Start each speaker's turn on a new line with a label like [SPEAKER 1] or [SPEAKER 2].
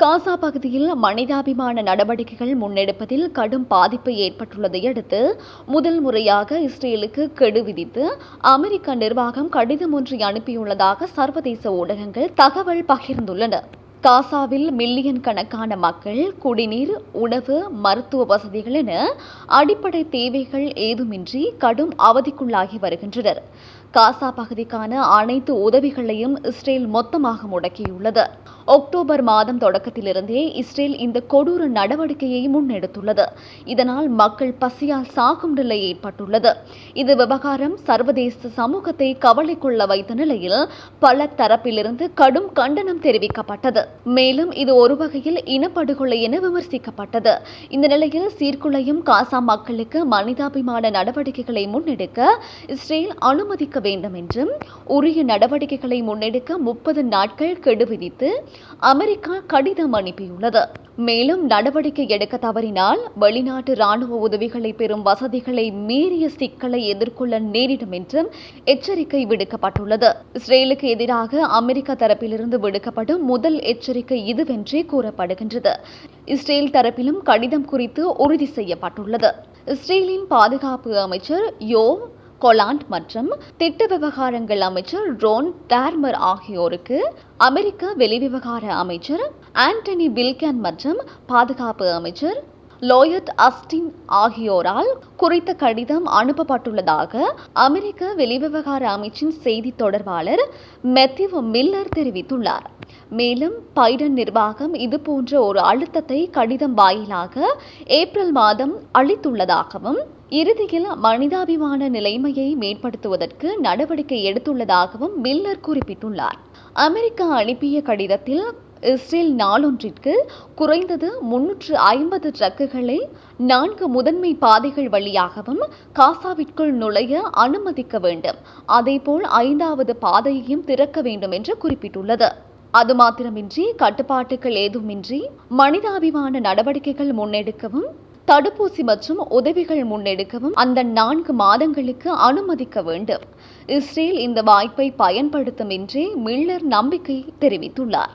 [SPEAKER 1] காசா பகுதியில் மனிதாபிமான நடவடிக்கைகள் முன்னெடுப்பதில் கடும் பாதிப்பு ஏற்பட்டுள்ளதை அடுத்து முதல் முறையாக இஸ்ரேலுக்கு கெடு விதித்து அமெரிக்க நிர்வாகம் கடிதம் ஒன்றை அனுப்பியுள்ளதாக சர்வதேச ஊடகங்கள் தகவல் பகிர்ந்துள்ளன. காசாவில் மில்லியன் கணக்கான மக்கள் குடிநீர் உணவு மருத்துவ வசதிகள் என அடிப்படை தேவைகள் ஏதுமின்றி கடும் அவதிக்குள்ளாகி வருகின்றனர். காசா பகுதிக்கான அனைத்து உதவிகளையும் இஸ்ரேல் மொத்தமாக முடக்கியுள்ளது. அக்டோபர் மாதம் தொடக்கத்திலிருந்தே இஸ்ரேல் இந்த கொடூர நடவடிக்கையை முன்னெடுத்துள்ளது. இதனால் மக்கள் பசியால் சாகும் நிலை ஏற்பட்டுள்ளது. இது விவகாரம் சர்வதேச சமூகத்தை கவலை கொள்ள வைத்த நிலையில் பல தரப்பிலிருந்து கடும் கண்டனம் தெரிவிக்கப்பட்டது. மேலும் இது ஒரு வகையில் இனப்படுகொலை என விமர்சிக்கப்பட்டது. இந்த நிலையில் சீர்குலையும் காசா மக்களுக்கு மனிதாபிமான நடவடிக்கைகளை முன்னெடுக்க இஸ்ரேல் அனுமதிக்க வேண்டும் என்றும் உரிய நடவடிக்கைகளை முன்னெடுக்க முப்பது நாட்கள் கெடு விதித்து அமெரிக்கா கடிதம் அனுப்பியுள்ளது. மேலும் நடவடிக்கை எடுக்க தவறினால் வெளிநாட்டு ராணுவ உதவிகளை பெறும் வசதிகளை மீறிய சிக்கலை எதிர்கொள்ள நேரிடும் என்றும் எச்சரிக்கை விடுக்கப்பட்டுள்ளது. இஸ்ரேலுக்கு எதிராக அமெரிக்க தரப்பிலிருந்து விடுக்கப்படும் முதல் எச்சரிக்கை இதுவென்றே கூறப்படுகின்றது. இஸ்ரேல் தரப்பிலும் கடிதம் குறித்து உறுதி செய்யப்பட்டுள்ளது. இஸ்ரேலின் பாதுகாப்பு அமைச்சர் யோ கொலாண்ட் மற்றும் திட்ட விவகாரங்கள் அமைச்சர் ரோன் டேர்மர் ஆகியோருக்கு அமெரிக்க வெளிவிவகார அமைச்சர் ஆண்டனி பில்கன் மற்றும் பாதுகாப்பு அமைச்சர் லோயட் அஸ்டின் ஆகியோரால் குறித்த கடிதம் அனுப்பப்பட்டுள்ளதாக அமெரிக்க வெளிவிவகார அமைச்சின் செய்தி தொடர்பாளர் மெத்திவ் மில்லர் தெரிவித்துள்ளார். மேலும் பைடன் நிர்வாகம் இதுபோன்ற ஒரு அழுத்தத்தை கடிதம் வாயிலாக ஏப்ரல் மாதம் அளித்துள்ளதாகவும் இறுதியில் மனிதாபிமான நிலைமையை மேம்படுத்துவதற்கு நடவடிக்கை எடுத்துள்ளதாகவும் மில்லர் குறிப்பிட்டுள்ளார். அமெரிக்கா அனுப்பிய கடிதத்தில் இஸ்ரேல் நாளொன்றிற்கு குறைந்தது முன்னூற்று ஐம்பது ட்ரக்குகளை நான்கு முதன்மை பாதைகள் வழியாகவும் காசாவிற்குள் நுழைய அனுமதிக்க வேண்டும். அதேபோல் ஐந்தாவது பாதையையும் திறக்க வேண்டும் என்று குறிப்பிட்டுள்ளது. அது மாத்திரமின்றி கட்டுப்பாட்டுகள் ஏதுமின்றி மனிதாபிமான நடவடிக்கைகள் முன்னெடுக்கவும் தடுப்பூசி மற்றும் உதவிகள் முன்னெடுக்கவும் அந்த நான்கு மாதங்களுக்கு அனுமதிக்க வேண்டும். இஸ்ரேல் இந்த வாய்ப்பை பயன்படுத்தும் என்றே மில்லர் நம்பிக்கை தெரிவித்துள்ளார்.